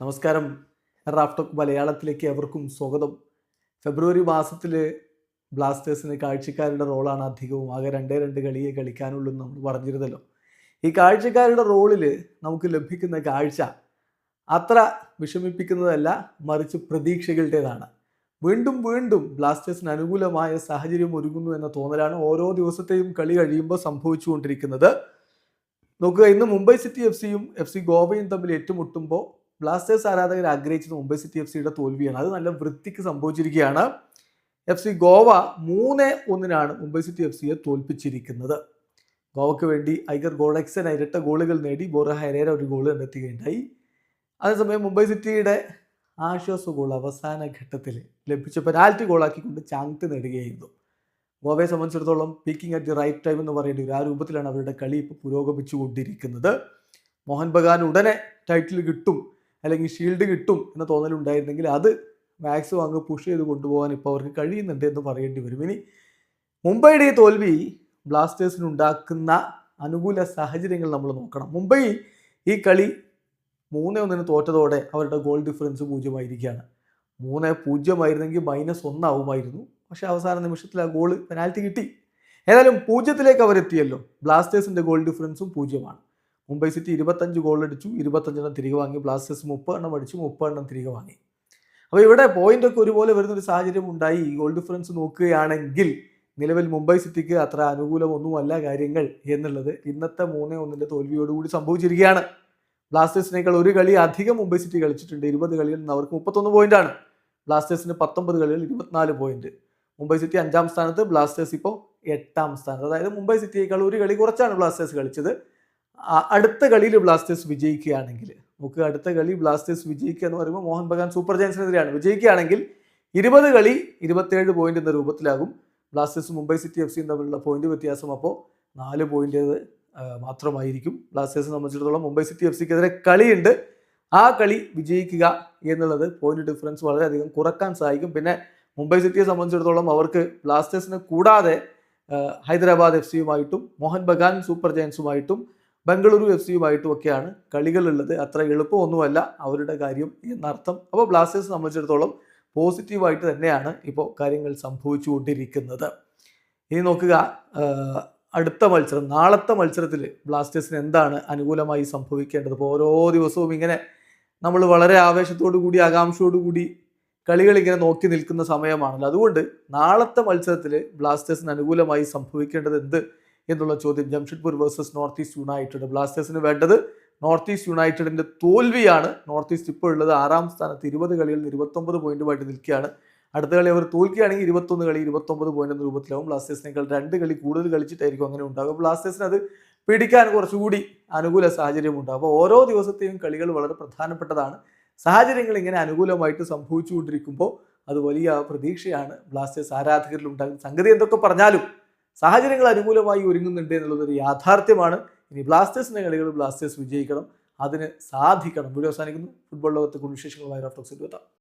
നമസ്കാരം. റാഫ്റ്റോക്ക് മലയാളത്തിലേക്ക് എവർക്കും സ്വാഗതം. ഫെബ്രുവരി മാസത്തിൽ ബ്ലാസ്റ്റേഴ്സിന് കാഴ്ചക്കാരുടെ റോളാണ് അധികവും. ആകെ രണ്ടേ രണ്ട് കളിയെ കളിക്കാനുള്ളൂ എന്ന് നമ്മൾ പറഞ്ഞിരുന്നല്ലോ. ഈ കാഴ്ചക്കാരുടെ റോളിൽ നമുക്ക് ലഭിക്കുന്ന കാഴ്ച അത്ര വിഷമിപ്പിക്കുന്നതല്ല മറിച്ച് പ്രതീക്ഷകളുടേതാണ്. വീണ്ടും വീണ്ടും ബ്ലാസ്റ്റേഴ്സിന് അനുകൂലമായ സാഹചര്യം ഒരുങ്ങുന്നു എന്ന തോന്നലാണ് ഓരോ ദിവസത്തെയും കളി കഴിയുമ്പോൾ സംഭവിച്ചുകൊണ്ടിരിക്കുന്നത്. നോക്കുക ഇന്ന് മുംബൈ സിറ്റി എഫ് സിയും എഫ് സി ഗോവയും തമ്മിൽ ഏറ്റുമുട്ടുമ്പോൾ ബ്ലാസ്റ്റേഴ്സ് ആരാധകർ ആഗ്രഹിച്ചത് മുംബൈ സിറ്റി എഫ് സിയുടെ തോൽവിയാണ്. അത് നല്ല വൃത്തിക്ക് സംഭവിച്ചിരിക്കുകയാണ്. എഫ് സി ഗോവ മൂന്ന് ഒന്നിനാണ് മുംബൈ സിറ്റി എഫ് സിയെ തോൽപ്പിച്ചിരിക്കുന്നത്. ഗോവയ്ക്ക് വേണ്ടി ഐഗർ ഗോളക്സൻ ഇരട്ട ഗോളുകൾ നേടി ബോറ ഹെരേര ഒരു ഗോൾ കണ്ടെത്തുകയുണ്ടായി. അതേസമയം മുംബൈ സിറ്റിയുടെ ആശ്വാസ ഗോൾ അവസാന ഘട്ടത്തിൽ ലഭിച്ച പെനാൽറ്റി ഗോളാക്കിക്കൊണ്ട് ചാങ്ത് നേടുകയായിരുന്നു. ഗോവയെ സംബന്ധിച്ചിടത്തോളം peaking at the right time എന്ന് പറയേണ്ടി വരും. ആ രൂപത്തിലാണ് അവരുടെ കളി ഇപ്പോൾ പുരോഗമിച്ചുകൊണ്ടിരിക്കുന്നത്. മോഹൻ ബഗാൻ ഉടനെ ടൈറ്റിൽ കിട്ടും. അല്ലെങ്കിൽ ഷീൽഡ് കിട്ടും എന്ന തോന്നലുണ്ടായിരുന്നെങ്കിൽ അത് മാക്സ് അങ്ങ് പുഷ് ചെയ്ത് കൊണ്ടുപോകാൻ ഇപ്പോൾ അവർക്ക് കഴിയുന്നുണ്ട് എന്ന് പറയേണ്ടി വരും. ഇനി മുംബൈയുടെ ഈ തോൽവി ബ്ലാസ്റ്റേഴ്സിന് ഉണ്ടാക്കുന്ന അനുകൂല സാഹചര്യങ്ങൾ നമ്മൾ നോക്കണം. മുംബൈ ഈ കളി മൂന്ന് ഒന്നിന് തോറ്റതോടെ അവരുടെ ഗോൾ ഡിഫറൻസ് പൂജ്യമായിരിക്കുകയാണ്. മൂന്ന് പൂജ്യമായിരുന്നെങ്കിൽ മൈനസ് ഒന്നാവുമായിരുന്നു. പക്ഷെ അവസാന നിമിഷത്തിൽ ആ ഗോൾ പെനാൽറ്റി കിട്ടി. ഏതായാലും പൂജ്യത്തിലേക്ക് അവരെത്തിയല്ലോ. ബ്ലാസ്റ്റേഴ്സിന്റെ ഗോൾ ഡിഫറൻസും പൂജ്യമാണ്. മുംബൈ സിറ്റി ഇരുപത്തഞ്ച് ഗോൾ അടിച്ചു ഇരുപത്തഞ്ചെണ്ണം തിരികെ വാങ്ങി. ബ്ലാസ്റ്റേഴ്സ് മുപ്പതെണ്ണം അടിച്ചു മുപ്പതെണ്ണം തിരികെ വാങ്ങി. അപ്പോൾ ഇവിടെ പോയിന്റൊക്കെ ഒരുപോലെ വരുന്നൊരു സാഹചര്യം ഉണ്ടായി. ഗോൾ ഡിഫറൻസ് നോക്കുകയാണെങ്കിൽ നിലവിൽ മുംബൈ സിറ്റിക്ക് അത്ര അനുകൂലമൊന്നുമല്ല കാര്യങ്ങൾ എന്നുള്ളത് ഇന്നത്തെ മൂന്നേ ഒന്നിന്റെ തോൽവിയോടുകൂടി സംഭവിച്ചിരിക്കുകയാണ്. ബ്ലാസ്റ്റേഴ്സിനേക്കാൾ ഒരു കളി അധികം മുംബൈ സിറ്റി കളിച്ചിട്ടുണ്ട്. ഇരുപത് കളിയിൽ നിന്ന് അവർക്ക് മുപ്പത്തൊന്ന് പോയിന്റാണ് ബ്ലാസ്റ്റേഴ്സിന് പത്തൊമ്പത് കളിയിൽ ഇരുപത്തിനാല് പോയിന്റ് മുംബൈ സിറ്റി അഞ്ചാം സ്ഥാനത്ത് ബ്ലാസ്റ്റേഴ്സ് ഇപ്പോൾ എട്ടാം സ്ഥാനത്ത്. അതായത് മുംബൈ സിറ്റിയേക്കാൾ ഒരു കളി കുറച്ചാണ് ബ്ലാസ്റ്റേഴ്സ് കളിച്ചത്. അടുത്ത കളിയിൽ ബ്ലാസ്റ്റേഴ്സ് വിജയിക്കുകയാണെങ്കിൽ നമുക്ക് അടുത്ത കളി ബ്ലാസ്റ്റേഴ്സ് വിജയിക്കുക എന്ന് പറയുമ്പോൾ മോഹൻ ബഗാൻ സൂപ്പർ ജയൻസിനെതിരെയാണ്. വിജയിക്കുകയാണെങ്കിൽ ഇരുപത് കളി ഇരുപത്തേഴ് പോയിന്റ് എന്ന രൂപത്തിലാകും ബ്ലാസ്റ്റേഴ്സ് മുംബൈ സിറ്റി എഫ് സിയും തമ്മിലുള്ള പോയിന്റ് വ്യത്യാസം. അപ്പോൾ നാല് പോയിന്റ് മാത്രമായിരിക്കും ബ്ലാസ്റ്റേഴ്സിനെ സംബന്ധിച്ചിടത്തോളം മുംബൈ സിറ്റി എഫ് സിക്കെതിരെ കളിയുണ്ട്. ആ കളി വിജയിക്കുക എന്നുള്ളത് പോയിന്റ് ഡിഫറൻസ് വളരെയധികം കുറയ്ക്കാൻ സഹായിക്കും. പിന്നെ മുംബൈ സിറ്റിയെ സംബന്ധിച്ചിടത്തോളം അവർക്ക് ബ്ലാസ്റ്റേഴ്സിനെ കൂടാതെ ഹൈദരാബാദ് എഫ് സിയുമായിട്ടും മോഹൻ ബഗാൻ സൂപ്പർ ജയൻസുമായിട്ടും ബംഗളൂരു എഫ് സിയുമായിട്ടും ഒക്കെയാണ് കളികളുള്ളത്. അത്ര എളുപ്പമൊന്നുമല്ല അവരുടെ കാര്യം എന്നർത്ഥം. അപ്പോൾ ബ്ലാസ്റ്റേഴ്സ് സംബന്ധിച്ചിടത്തോളം പോസിറ്റീവായിട്ട് തന്നെയാണ് ഇപ്പോൾ കാര്യങ്ങൾ സംഭവിച്ചുകൊണ്ടിരിക്കുന്നത്. ഇനി നോക്കുക അടുത്ത മത്സരം നാളത്തെ മത്സരത്തിൽ ബ്ലാസ്റ്റേഴ്സിന് എന്താണ് അനുകൂലമായി സംഭവിക്കേണ്ടത്? ഇപ്പോൾ ഓരോ ദിവസവും ഇങ്ങനെ നമ്മൾ വളരെ ആവേശത്തോടു കൂടി ആകാംക്ഷയോടു കൂടി കളികൾ ഇങ്ങനെ നോക്കി നിൽക്കുന്ന സമയമാണല്ലോ. അതുകൊണ്ട് നാളത്തെ മത്സരത്തിൽ ബ്ലാസ്റ്റേഴ്സിന് അനുകൂലമായി സംഭവിക്കേണ്ടത് എന്ത് എന്നുള്ള ചോദ്യം Jamshedpur versus North East United ബ്ലാസ്റ്റേഴ്സിന് വേണ്ടത്. നോർത്ത് ഈസ്റ്റ് യുണൈറ്റഡിന്റെ തോൽവിയാണ്. നോർത്ത് ഈസ്റ്റ് ഇപ്പോൾ ഉള്ളത് ആറാം സ്ഥാനത്ത് ഇരുപത് കളികളിൽ ഇരുപത്തൊമ്പത് പോയിന്റുമായിട്ട് നിൽക്കുകയാണ്. അടുത്ത കളി അവർ തോൽക്കുകയാണെങ്കിൽ ഇരുപത്തൊന്ന് കളി ഇരുപത്തൊമ്പത് പോയിന്റ് എന്ന രൂപത്തിലാവും. ബ്ലാസ്റ്റേഴ്സിനേക്കാൾ രണ്ട് കളി കൂടുതൽ കളിച്ചിട്ടായിരിക്കും അങ്ങനെ ഉണ്ടാകും ബ്ലാസ്റ്റേഴ്സിന് അത് പിടിക്കാൻ കുറച്ചുകൂടി അനുകൂല സാഹചര്യം ഉണ്ടാകും അപ്പോൾ ഓരോ ദിവസത്തെയും കളികൾ വളരെ പ്രധാനപ്പെട്ടതാണ്. സാഹചര്യങ്ങൾ ഇങ്ങനെ അനുകൂലമായിട്ട് സംഭവിച്ചുകൊണ്ടിരിക്കുമ്പോൾ അത് വലിയ പ്രതീക്ഷയാണ്. ബ്ലാസ്റ്റേഴ്സ് ആരാധകരിൽ ഉണ്ടാകുന്ന സംഗതി എന്തൊക്കെ പറഞ്ഞാലും സാഹചര്യങ്ങൾ അനുകൂലമായി ഒരുങ്ങുന്നുണ്ട് എന്നുള്ളതൊരു യാഥാർത്ഥ്യമാണ്. ഇനി ബ്ലാസ്റ്റേഴ്സിന്റെ കളികൾ ബ്ലാസ്റ്റേഴ്സ് വിജയിക്കണം അതിന് സാധിക്കണം. വീഡിയോ അവസാനിക്കുന്നു. ഫുട്ബോൾ ലോകത്തെ കുടുംബ വിശേഷങ്ങളുമായി റഫ്റ്റോക്സ് എത്താം